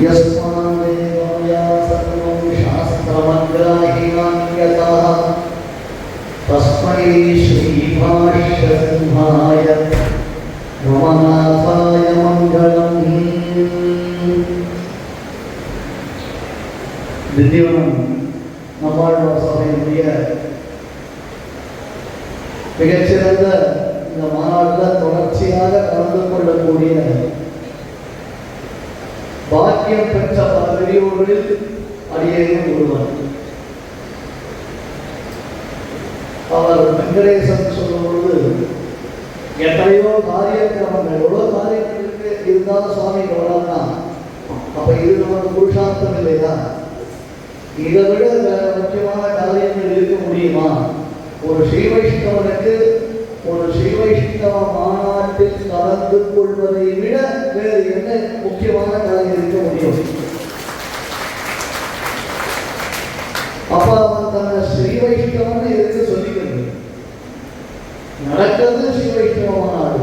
Yes, பெற்ற பல பெரியோர்களில் அடியேனும் ஒருவன் அவர் வெங்கடேசன் சொல்லும் பொழுது எத்தனையோ காரியக்கிரமங்கள் எவ்வளோ காரியங்கள் இருக்கு இருந்தாலும் சுவாமி கவனம்னா அப்ப இது நமக்கு புருஷார்த்தம் இல்லையா இதை விட முக்கியமான காரியங்கள் இருக்க முடியுமா ஒரு ஸ்ரீ வைஷ்ணவனுக்கு ஒரு ஸ்ரீ வைஷ்ணவ மாநாட்டில் கலந்து கொள்வதை விட வேறு என்ன முக்கியமான காரியம் இருக்க முடியும்? அப்ப அவன் தன்னை ஸ்ரீ வைஷ்ணவன் எதுக்கு சொல்லிக்கிறது நடக்கிறது ஸ்ரீ வைஷ்ணவ மாநாடு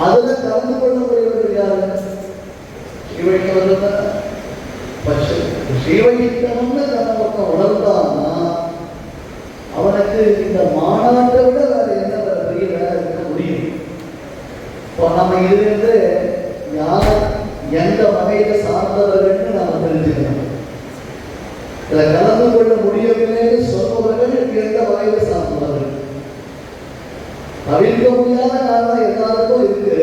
அதுல கலந்து கொள்ளக்கூடியவர்கள் யாரு ஸ்ரீ வைஷ்ணவர்கள் பட்ச ஸ்ரீ வைஷ்ணவன்னு தன்னை ஒருத்தன் உணர்ந்தான்னா அவனுக்கு இந்த மாநாட்டை விட வேற என்ன வேற பெரிய வேலை இருக்க முடியும் இப்போ இருந்து யார் எந்த வகையில சார்ந்தவர்கள் நாம தெரிஞ்சுக்கணும் இதில் கலந்து கொள்ள முடியவில்லைன்னு சொன்னவர்கள் எந்த வகையில சார்ந்தவர்கள்? தவிர்க்க முடியாத காரணம் எல்லாருக்கும் இருக்கு.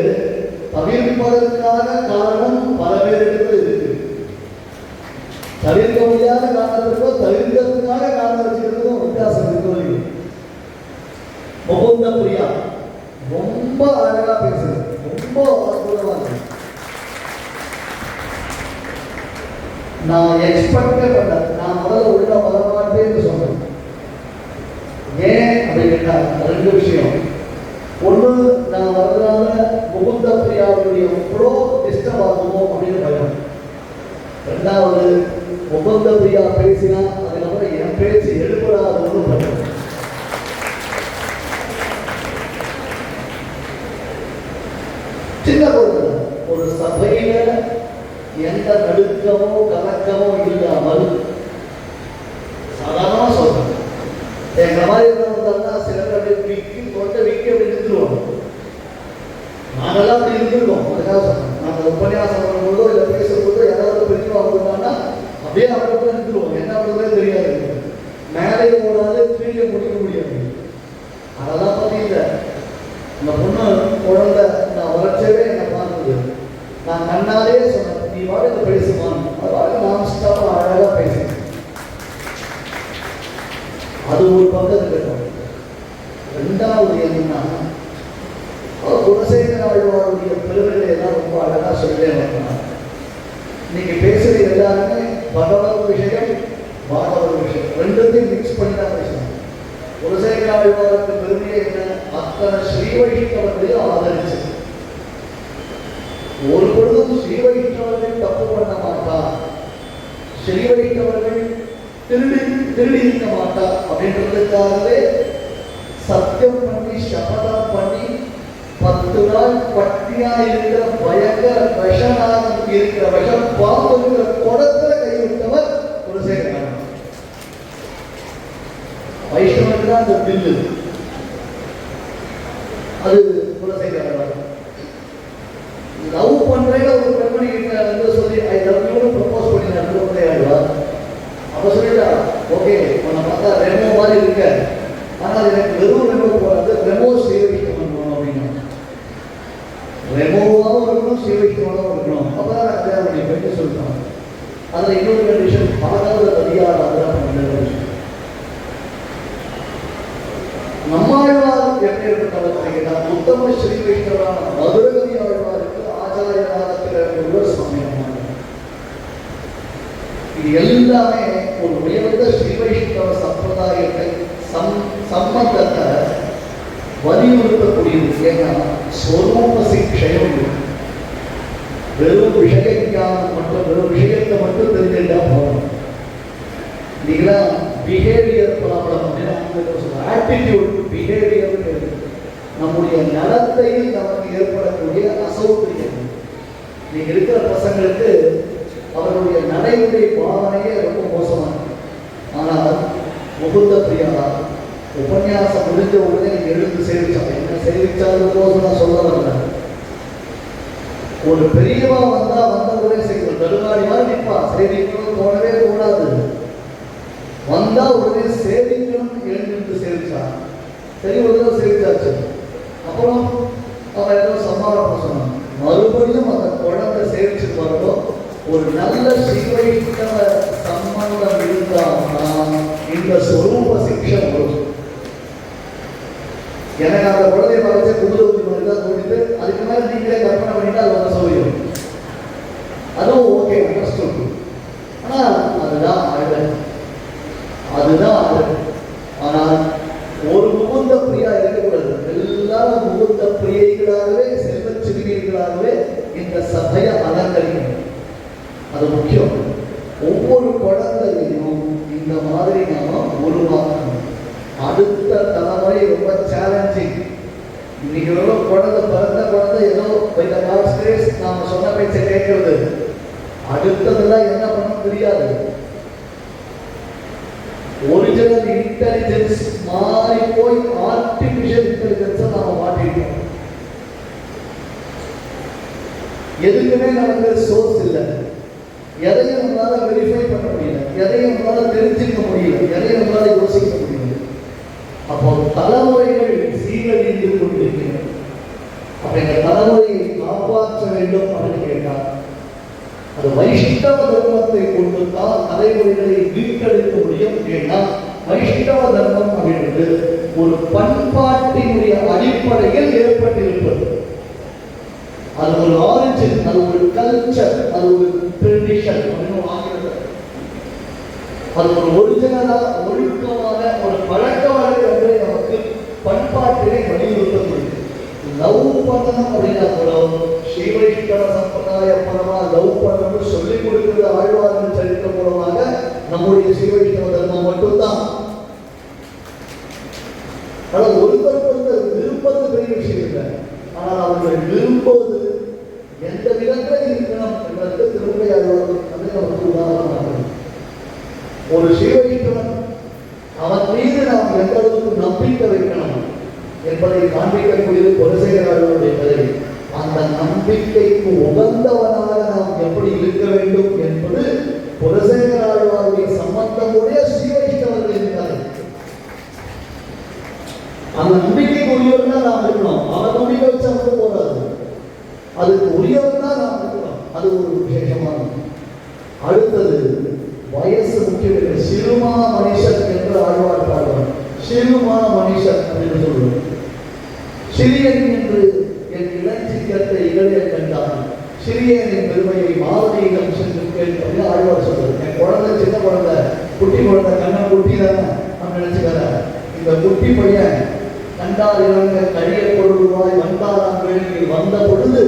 தவிர்ப்பதற்கான காரணம் பல பேருக்கு இருக்கு தவிர்க்க முடியாத காரணத்திற்கும் தவிர்க்கிறதுக்காக காரணம் வச்சுக்கிறதுக்கும் வித்தியாசம் இருக்கு முகுந்த பிரியா ரொம்ப அழகா பேசுது ரொம்ப அற்புதமா இருக்கு நான் எக்ஸ்பெக்டே பண்ணல நான் முதல்ல உள்ள வரமாட்டேன்னு சொன்னேன் ஏன் அப்படின்னா ரெண்டு விஷயம். ஒன்று நான் வர்றதுனால முகுந்த பிரியாவுடைய ஃப்ளோ டிஸ்டர்ப் ஆகுமோ அப்படின்னு பயம். ரெண்டாவது முகுந்த பிரியா பேசினா அதுக்கப்புறம் என் பேச்சு எழுப்படாதுன்னு பயம். சின்ன பொருள் ஒரு சபையில எந்த நடுக்கமோ கலக்கமோ இல்லாமல் சாதாரணமா சொல்றேன். எங்க மாதிரி இருந்தவங்க சில பேர் விக்கி கொண்ட விக்கி அப்படி நிறுத்துருவாங்க நாங்கெல்லாம் அப்படி இருந்திருக்கோம் அதுக்காக சொன்னேன் நாங்கள் உபன்யாசம் பண்ணும்போதோ இல்லை பேசும்போதோ யாராவது பெரியவா அப்படின்னா அப்படியே அவங்க நிறுத்துருவோம் என்ன பண்ணுறதே தெரியாது மேலே போடாது கீழே முடிக்க முடியாது அதெல்லாம் பத்தி இல்லை இந்த பொண்ணு குழந்தை நான் வளர்ச்சவே என்னை பார்த்தது நான் கண்ணாலே சொன்னேன் நீ வாழ்க்கை பேசுமான் அது வாழ்க்கை நான் ஸ்டாப்பாக அழகாக பேசுறேன் அது ஒரு பக்கம் இருக்கட்டும் ரெண்டாவது என்னன்னா குலசேகர ஆழ்வாருடைய பெருமைகளை எல்லாம் ரொம்ப அழகாக சொல்லிட்டே இன்னைக்கு பேசுறது எல்லாருமே பகவத் விஷயம் பாகவத விஷயம். ரெண்டுத்தையும் மிக்ஸ் பண்ணி தான் பேசுறாங்க. குலசேகர ஆழ்வாருக்கு பெருமையை என்ன? அத்தனை ஸ்ரீ வைஷ்ணவர்களையும் ஆதரிச்சு ஒரு பொழுதும் ஸ்ரீ வைஷ்ணவர்கள் தப்பு பண்ண மாட்டா ஸ்ரீ வைஷ்ணவர்கள் திருடி திருடி இருக்க மாட்டா அப்படின்றதுக்காகவே சத்தியம் பண்ணி சபதம் பண்ணி பத்து நாள் பட்டியா இருக்கிற பயங்கர விஷனாக இருக்கிற விஷம் பாம்புங்கிற குடத்துல கைவிட்டவர் குலசேகரன். வைஷ்ணவன் தான் அந்த பில்லு அது குலசேகரன் லவ் பண்றேன்னு ஒரு பெண்மணி கிட்ட வந்து சொல்லி ஐ லவ் யூ ப்ரப்போஸ் பண்ணினார் திருமலையாழ்வார் அப்ப சொல்லிட்டா ஓகே உன்னை பார்த்தா ரெமோ மாதிரி இருக்க. ஆனால் எனக்கு வெறும் ரெமோ போகாது ரெமோ சேவிக்கணும் பண்ணணும் அப்படின்னா. ரெமோவாகவும் இருக்கணும் சேவிக்கணும் இருக்கணும். அப்பதான் நான் கல்யாணம் பண்ணி போயிட்டு சொல்லிட்டான் அதில் இன்னொரு கண்டிஷன் பார்க்காத அதிகாரம் அதெல்லாம் பண்ண நம்மாழ்வார் எப்பேற்பட்டவர் கேட்டால் உத்தம ஸ்ரீ வைஷ்ணவரான மதுரகவி ஆழ்வாருக்கு ஆச்சாரியராக ஒருவர் சுவாமி இது எல்லாமே ஒரு உயர்ந்த ஸ்ரீ வைஷ்ணவ சம்பிரதாயத்தை சம் சம்பந்தத்தை வலியுறுத்தக்கூடிய விஷயம் ஸ்வரூப சிக்ஷயம் வெறும் விஷய ஞானம் மட்டும் வெறும் விஷயத்தை மட்டும் தெரிஞ்சுட்டா போகணும் நீங்களா பிஹேவியர் ப்ராப்ளம் அப்படின்னு ஆட்டிடியூட் பிஹேவியர் நம்முடைய நலத்தையும் நமக்கு ஏற்படக்கூடிய அசௌகரியம். நீங்க இருக்கிற பசங்களுக்கு அவர்களுடைய நடைமுறை பாவனையே ரொம்ப மோசமான ஆனால் முகுந்த பிரியா உபன்யாசம் முடிஞ்ச உடனே நீங்க எழுந்து சேவிச்சாங்க. என்ன சேவிச்சாலும் போது நான் சொல்ல வரல ஒரு பெரியவா வந்தா வந்த உடனே செய்யணும் தடுமாறி மாதிரி நிற்பா சேவிக்கணும் தோணவே கூடாது வந்தா உடனே சேவிக்கணும் எழுந்து சேவிச்சான் சரி ஒரு தடவை சேவிச்சாச்சு. அப்புறம் அவன் ஏதோ சமாதானம் சொன்னான். மறுபடியும் அந்த குழந்தை சேவிச்சு வரணும் ஒரு நல்ல சிவைத்தவ சம்பந்தம் இருந்தா இந்த சொரூப சிக்ஷை வரும் எனக்கு அந்த குழந்தைய பார்த்து மறைச்சு குமுதவதி மாதிரி தான் தோணிட்டு அதுக்கு மேலே நீங்களே கற்பனை பண்ணிட்டு அது வந்து சௌகரியம். அதுவும் ஓகே அண்டர்ஸ்டுட் ஆனா அதுதான் அழகு அதுதான் அழகு ஆனால் ஒரு முகுந்த பிரியா இருக்கக்கூடாது எல்லாரும் முகுந்த பிரியைகளாகவே செல்வ சிறுமியர்களாகவே இந்த சபையை அலங்கரிக்கணும் அது முக்கியம் ஒவ்வொரு குழந்தையையும் இந்த மாதிரி நாம உருவாக்கணும் அடுத்த தலைமுறை ரொம்ப சேலஞ்சிங் இன்னைக்கு எவ்வளோ குழந்தை பிறந்த குழந்தை ஏதோ இந்த த நாம் சொன்ன பேச்சை கேட்கறது. அடுத்ததெல்லாம் என்ன பண்ணணும் தெரியாது. ஒரிஜினல் இன்டெலிஜென்ஸ் மாறி போய் ஆர்டிபிஷியல் இன்டெலிஜென்ஸை நாம மாட்டிட்டோம் எதுக்குமே நமக்கு சோர்ஸ் இல்லை. எதையும் நம்மளால வெரிஃபை பண்ண முடியல. எதையும் நம்மளால தெரிஞ்சுக்க முடியல. எதையும் நம்மளால யோசிக்க முடியல. அப்போ தலைமுறைகள் சீரழிந்து கொண்டு அப்ப இந்த தலைமுறையை காப்பாற்ற வேண்டும் அப்படின்னு கேட்டால் அந்த வைஷ்ணவ தர்மத்தை கொண்டு தான் தலைமுறைகளை மீட்டெடுக்க முடியும் ஏன்னா வைஷ்ணவ தர்மம் அப்படின்றது ஒரு பண்பாட்டினுடைய அடிப்படையில் ஏற்பட்டிருப்பது. அது ஒரு ஆரிஜின் அது ஒரு கல்ச்சர் அது ஒரு ட்ரெடிஷன் அப்படின்னு ஆகிறது அது ஒரு ஒரிஜினலா ஒழுக்கமான ஒரு பழக்க வழக்கங்களை நமக்கு பண்பாட்டிலே வலியுறுத்தப்படுது லவ் பண்ணணும் அப்படின்னா கூட ஸ்ரீவைஷ்ணவ சம்பிரதாய பரமா லவ் பண்ணணும்னு சொல்லிக் கொடுக்கிறது ஆழ்வார்கள் சரித்திரம் மூலமாக நம்முடைய ஸ்ரீவைஷ்ணவ தர்மம் மட்டும்தான். ஆனால் ஒருத்தருக்கு ஒருத்தர் விருப்பது பெரிய விஷயம் இல்லை. ஆனால் அவர்கள் விரும்புவது எந்த விதத்தில் இருக்கணும் என்பதற்கு திருமையாளர் அது நமக்கு உதாரணமாக ஒரு சிவவைஷ்ணவன் அவன் மீது நாம் எந்த அளவுக்கு நம்பிக்கை வைக்கணும் என்பதை காண்பிக்கக்கூடியது குலசேகராளருடைய கதை அந்த நம்பிக்கைக்கு உகந்தவனாக நாம் எப்படி இருக்க வேண்டும் என்பது குலசேகராழ்வாருடைய சம்பந்தமுடைய ஸ்ரீவைஷ்ணவர்களின் கதை அந்த நம்பிக்கைக்கு உரியவன் நாம் இருக்கணும். அவன் நம்பிக்கை வச்சு அவங்க போறாது அதுக்கு உரியவன் தான் நாம் இருக்கணும். அது ஒரு விசேஷமானது அடுத்தது வயசு முக்கியம் இல்லை சிறுமா மனுஷன் என்று ஆழ்வார் பாடுவார் சிறுமா மனுஷன் அப்படின்னு சொல்லுவார் சிறியன் என்று என் இளஞ்சிக்கத்தை இளைய சிறியரின் பெருமையை மாவதியிடம் சென்று கேட்பது ஆழ்வார் சொல்றது என் குழந்தை சின்ன குழந்தை குட்டி குழந்தை கண்ணை குட்டி தானே நான் நினைச்சுக்கிற. இந்த குட்டி பையன் கண்டால் இறங்க கழிய பொருள்வாய் வந்தாராம் வேளையில் வந்த பொழுது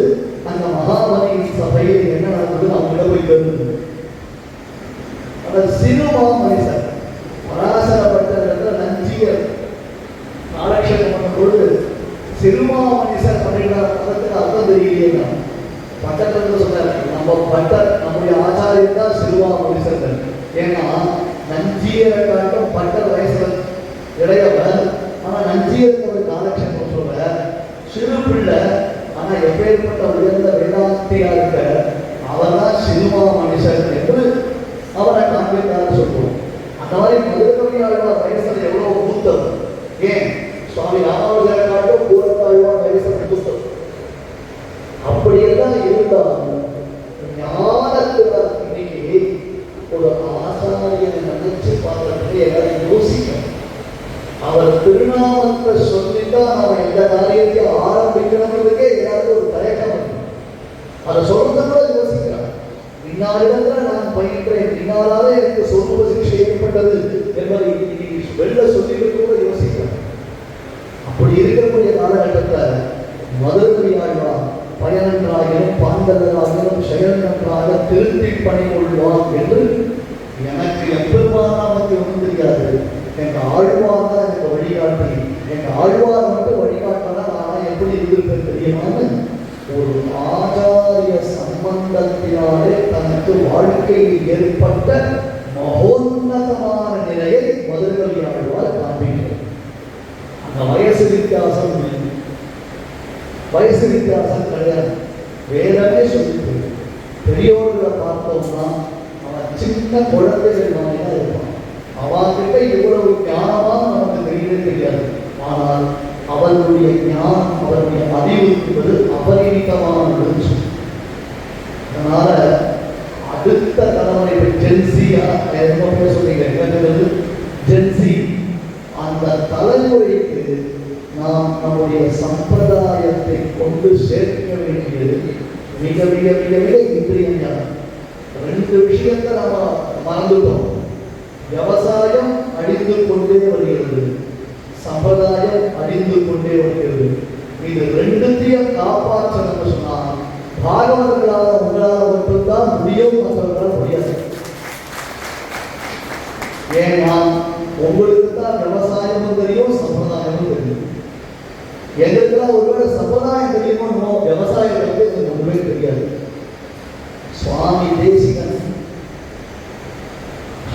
அந்த மகாபலி சபையில் என்ன நடந்தது? அவங்கள போய் கேட்டு அவர் சிறுமா மனுஷன் பராசரப்பட்ட இடத்துல நஞ்சியர். ஆலட்சணம் பண்ணும் பொழுது சிறுமா மனுஷன் அப்படின்ற பதத்துக்கு அர்த்தம் தெரியலையே பட்டத்தில் இருந்து சொன்னார் நம்ம பட்டர் நம்முடைய ஆச்சாரியர் தான் சிறுமா மனுஷர்கள் ஏன்னா நஞ்சியரை காட்டும் பட்டர் வயசுல இடையவர் ஆனா நஞ்சியருக்கு ஒரு காலக்ஷேபம் சொல்ற சிறு பிள்ளை ஆனா எப்பேற்பட்ட உயர்ந்த வேதாந்தியா இருக்க அவர் தான் சிறுமா மனுஷன் என்று அவரை காண்பித்தார் சொல்லுவோம் அந்த மாதிரி மதுரகவியாளர் வயசுல எவ்வளவு மூத்தம் ஏன் சுவாமி ராமானுஜரை காட்டும் பூரத்தாழ்வார் வயசு மூத்தம் அப்படியெல்லாம் இருந்தாலும் ஞானத்துல இன்னைக்கு ஒரு ஆசாரியனை நினைச்சு பார்க்கறதுக்கு எல்லாரும் யோசிக்கணும் அவர் திருநாமத்தை சொல்லிட்டா நம்ம எந்த காரியத்தை ஆரம்பிக்கணுங்கிறதுக்கே ஏதாவது ஒரு தயக்கம் அதை சொல்றது கூட யோசிக்கிறான் இன்னாரிடத்துல நான் பயின்றேன். இன்னாரால எனக்கு சொற்ப சிகிச்சை ஏற்பட்டது என்பதை இன்னைக்கு வெளில சொல்லிட்டு கூட யோசிக்கிறான் அப்படி இருக்கக்கூடிய காலகட்டத்தில் மதுரையாழ்வா பயனன்றாயினும் பாண்டவராகினும் செயல் நன்றாக திருத்தி பணி கொள்வான் என்று எனக்கு எப்பெருமானாமத்தை ஒன்றும் தெரியாது. எங்க ஆழ்வார் வழிகாட்டி எங்க ஆழ்வார் மட்டும் வழிகாட்டினா நான் எப்படி இருந்திருப்பேன் தெரியுமான்னு ஒரு ஆச்சாரிய சம்பந்தத்தினாலே தனக்கு வாழ்க்கையில் ஏற்பட்ட மகோன்னதமான நிலையை மதுரகவி ஆழ்வார் காண்பிக்கிறார். அந்த வயசு வித்தியாசம் வயசு வித்தியாசம் கிடையாது. வேதமே சொல்லிட்டு பெரியவர்களை பார்த்தோம்னா அவன் சின்ன குழந்தைகள் மாதிரி அவர்கிட்ட எவ்வளவு ஞானமாக நமக்கு தெரியவே தெரியாது. ஆனால் அவளுடைய ஞானம் அவருடைய அறிவு என்பது அபரிமிதமானது அதனால அடுத்த தலைமுறை ஜென்சியா ரொம்ப பேர் சொன்னீங்க என்னது ஜென்சி அந்த தலைமுறைக்கு நாம் நம்முடைய சம்பிரதாயத்தை கொண்டு சேர்க்க வேண்டியது மிக மிக மிக மிக இன்றியமையான ரெண்டு விஷயத்தை நம்ம மறந்துட்டோம். விவசாயம் அழிந்து கொண்டே வருகிறது. சம்பிரதாயம் அழிந்து கொண்டே வருகிறது. இது ரெண்டுத்தையும் காப்பாற்றணும்னு சொன்னா பாகவர்களால் உங்களால் மட்டும்தான் முடியும் மற்றவர்களால் முடியாது. ஏன்னா உங்களுக்கு தான் விவசாயமும் தெரியும் சம்பிரதாயமும் தெரியும் எங்களுக்கெல்லாம் ஒருவேளை சம்பிரதாயம் தெரியுமோ விவசாயம் வந்து எங்களுக்கு ஒன்றுமே தெரியாது சுவாமி தேசிகன்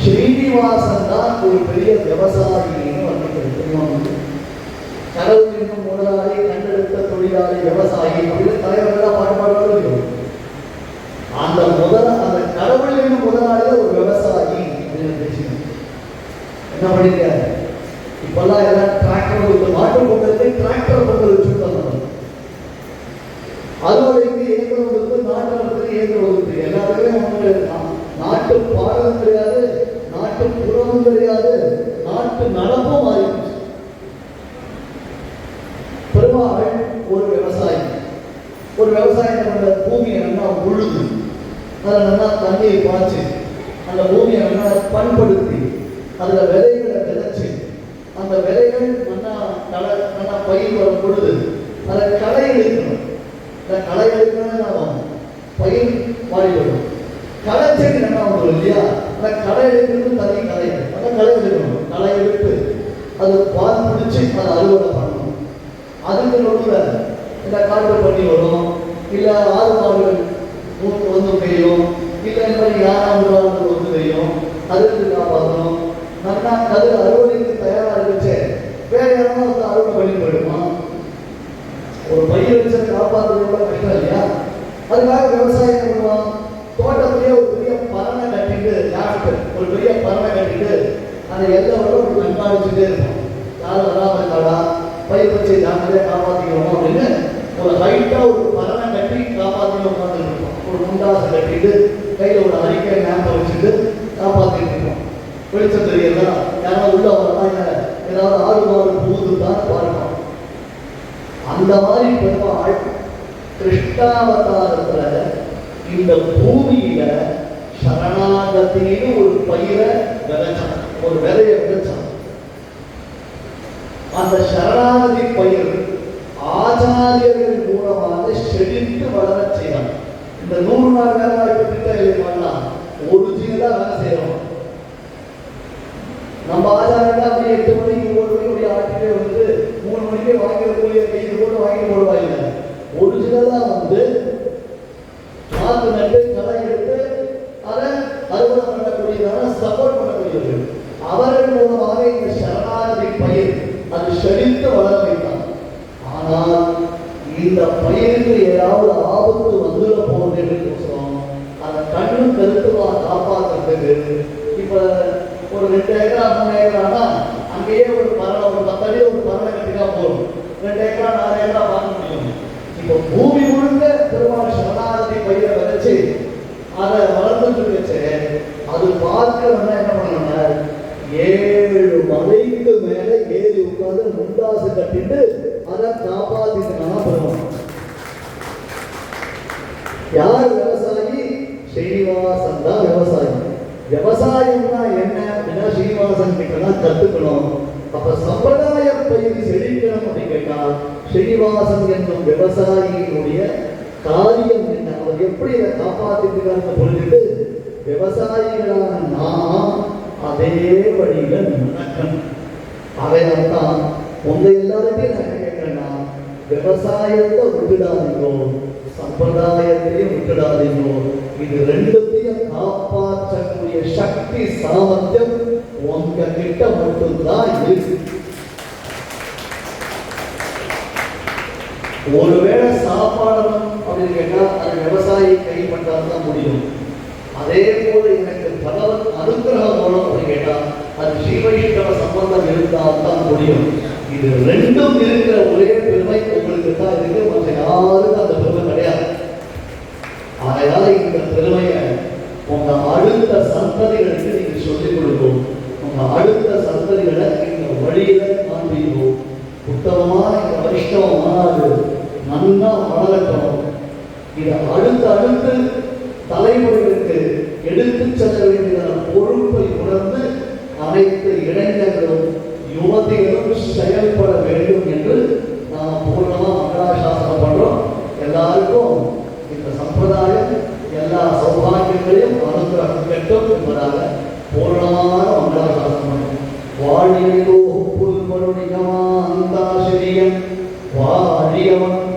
ஸ்ரீனிவாசன் தான் ஒரு பெரிய விவசாயின்னு வந்திருக்கிறது தெரியுமா கடவுள் என்னும் முதலாளி கண்டெடுத்த தொழிலாளி விவசாயி அப்படின்னு தலைவர்களாக பாட்டு பாடுவாங்க அந்த முதல அந்த கடவுள் என்னும் முதலாளி ஒரு விவசாயி அப்படின்னு பேசிக்கணும் என்ன பண்ணிருக்காரு இப்பெல்லாம் எல்லாம் டிராக்டர் கொடுத்து மாட்டு பொங்கலுக்கு டிராக்டர் பொங்கல் வச்சுருக்காங்க. அறுவடைக்கு இயந்திரம் கொடுத்து நாட்டு வளர்த்துக்கு இயந்திரம் கொடுத்து எல்லாருமே அவங்க நா- நாட்டு பாடலும் கிடையாது நாட்டு புறமும் கிடையாது நாட்டு நடப்பும் மாறிடுச்சு பெருமாள் ஒரு விவசாயி ஒரு விவசாயம் பண்ண பூமியை நல்லா உழுது அதில் நல்லா தண்ணியை பாய்ச்சி அந்த பூமியை நல்லா பண்படுத்தி அதில் விதைகளை விதைச்சி அந்த விதைகள் நல்லா களை நல்லா பயிர் வரும் பொழுது அதை களை எடுக்கணும் இந்த களை எடுக்கணும் நாம் பயிர் மாறிவிடும். களை செடி நல்லா வந்துடும் இல்லையா? அந்த களை எடுக்கிறது தண்ணி களை அந்த களை எடுக்கணும் களை எடுத்து அது பால் பிடிச்சி அதை அறுவடை பண்ணணும். அதுக்கு நடுவில் இந்த காட்டு பண்ணி வரும். இல்லை ஆறு மாடுகள் மூக்கு வந்து பெய்யும் இல்லை இந்த மாதிரி யாராவது ஆளுகள் வந்து பெய்யும் அதுக்கு காப்பாற்றணும். நல்லா அது அறுவடைக்கு தயாராக இருந்துச்சு. வேற யாரும் வந்து அறுவடை பண்ணி போயிடுமா? ஒரு பயிர் வச்சு காப்பாற்றுறது கூட கஷ்டம் இல்லையா? அதுக்காக விவசாயம் என்ன பண்ணுவான்? தோட்டத்திலேயே ஒரு பெரிய பறனை கட்டிட்டு லாஸ்ட் ஒரு பெரிய பறனை கட்டிட்டு அந்த எல்லை வரை ஒரு கண்காணிச்சுட்டே இருக்கும் யாரும் வராம இருக்காடா பயிர் வச்சு நாங்களே காப்பாற்றிக்கிறோம் அப்படின்னு ஒரு ஹைட்டாக ஒரு பறனை கட்டி காப்பாற்றி உட்காந்துருக்கோம் ஒரு முண்டாசை கட்டிட்டு கையில் ஒரு அறிக்கை ஞாபகம் வச்சுட்டு காப்பாற்றிட்டு இருக்கோம். வெளிச்சம் தெரியல யாராவது உள்ள வரலாம் ஏதாவது ஆடு மாடு புகுந்துதான் பாருங்க. அந்த மாதிரி பெருமாள் கிருஷ்ணாவதாரத்துல இந்த பூமியில சரணாகத்தின்னு ஒரு பயிரை விதைச்சான். ஒரு விதையை விதைச்சான். அந்த சரணாகதி பயிர் ஆச்சாரியர்கள் மூலமாக செழித்து வளர செய்யலாம் இந்த நூறு நாள் வேலை வாய்ப்பு திட்டம் பண்ணலாம். ஒரு ஜினிதான் வேலை செய்யறோம் நம்ம ஆச்சாரம் அப்படியே எட்டு மணிக்கு ஒன்பது மணிக்கு அப்படியே ஆட்டிலே வந்து மூணு மணிக்கே வாங்கிற கூலியை கைது கூட வாங்கி போடுவாங்க. ஒரிஜினலா வந்து நாற்று நட்டு களை எடுத்து அதை அறுவடை பண்ணக்கூடியதான சப்போர்ட் பண்ணக்கூடியது. அவர்கள் மூலமாக இந்த சரணாகதி பயிர் அது செழித்து வளர வைத்தான் ஆனால் இந்த பயிருக்கு ஏதாவது ரெண்டு ஏக்கரானா அங்கேயே ஒரு பறவை ஒரு பத்தடி ஒரு பறவை கட்டினா போதும். ரெண்டு ஏக்கரா நாலு ஏக்கரா பார்க்க முடியும். இப்போ பூமி முழுக்க பெருமாள் சரணாகதி பயிரை விதைச்சு அதை வளர்ந்துட்டு இருந்துச்சு அது பார்க்கணும்னா என்ன பண்ணணும் ஏழு மலைக்கு மேல ஏறி உட்கார்ந்து முண்டாசு கட்டிட்டு அதை காப்பாத்திக்கணும் பெருமாள் யார் விவசாயி? ஸ்ரீனிவாசன் தான் விவசாயி. விவசாயம்னா என்ன? அப்படின்னா ஸ்ரீனிவாசன் கிட்ட தான் கத்துக்கணும். அப்ப சம்பிரதாய பயிர் செழிக்கணும் அப்படின்னு கேட்டா ஸ்ரீனிவாசன் என்னும் விவசாயியினுடைய காரியம் என்ன? அவர் எப்படி இதை காப்பாத்திக்கிறான்னு புரிஞ்சுட்டு விவசாயிகளான நாம் அதே வழியில நடக்கணும். அவையால் தான் உங்க எல்லாருமே நான் கேட்கிறேன்னா விவசாயத்தை விட்டுடாதீங்கோ சம்பிரதாயத்தையும் விட்டுடாதீங்க. இது ரெண்டுத்தையும் காப்பாற்றக்கூடிய சக்தி சாமர்த்தியம் உங்க கிட்ட மட்டும்தான் இருக்கு. ஒருவேளை சாப்பாடணும் அப்படின்னு கேட்டா அது விவசாயி கை தான் முடியும். அதே போல எனக்கு பகவத் அனுகிரகம் மூலம் அப்படின்னு கேட்டா அது ஸ்ரீவைஷ்ணவ சம்பந்தம் இருந்தால் தான் முடியும். இது ரெண்டும் இருக்கிற ஒரே பெருமை உங்களுக்கு தான் இருக்கு மற்ற யாருக்கும் அந்த பெருமை கிடையாது ஆகையால இந்த பெருமையை உங்க அடுத்த சந்ததிகளுக்கு நீங்க சொல்லிக் கொடுக்கும் உங்க அடுத்த சந்ததிகளை இந்த வழியில காண்பிக்கும் உத்தமமான இந்த வைஷ்ணவ மாநாடு நன்னா வளரட்டும் இதை அடுத்து அடுத்து தலைமுறைகளுக்கு எடுத்துச் செல்ல வேண்டிய பொறுப்பை உணர்ந்து அனைத்து இளைஞர்களும் யுவதிகளும் செயல்பட வேண்டும் என்று நாம் பூர்ணமா மங்களாசாசனம் பண்றோம் எல்லாருக்கும் இந்த சம்பிரதாயம் எல்லா சௌபாகியங்களையும் அனுகிரகம் என்பதாக பூர்ணமான மங்களாசாசனம் பண்றோம் வாழியோ புல்வருணிகமா அந்தாசிரியம் வாழியவன்